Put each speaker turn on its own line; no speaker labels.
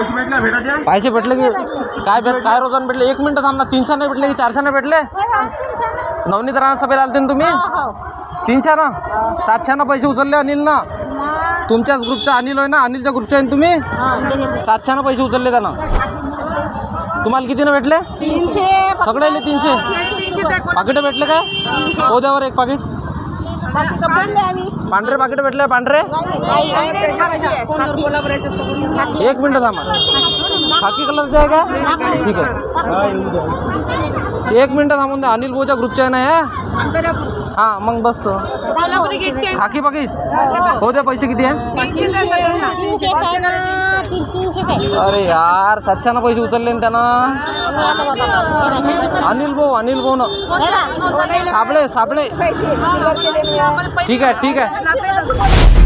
पैसे भेटले भेटा
पैसे भेटले की काय भेट काय रोजानं भेटले? एक मिनिट थांब ना. तीनशे नाही भेटले की चारशे नाही भेटले? नवनीत राणा सभेला आलते ना तुम्ही? तीनशे ना? सातशे ना पैसे उचलले अनिल ना? तुमच्याच ग्रुपचा अनिल आहे ना? अनिलच्या ग्रुपचे आहे ना तुम्ही? सातशे ना पैसे उचलले त्यानं. तुम्हाला किती ना भेटले?
तीनशे.
सगळ्याले तीनशे? पाकिट भेटले काय? हो द्यावर एक पाकिट. पांढरे पाकिट भेटले पांढरे एक मिनिट थांबा खाकी कलरचे आहे का ठीक आहे एक मिनिट थांबून द्या अनिल भाऊच्या ग्रुपचे आहे ना हे? हा मग बसतो खाकी पाकिट हो द्या पैसे किती
आहे
अरे यार सातशे पैसे उचलले ना त्यानं? अनिल भाऊ अनिल भाऊ न साबळे साबळे ठीक आहे ठीक आहे.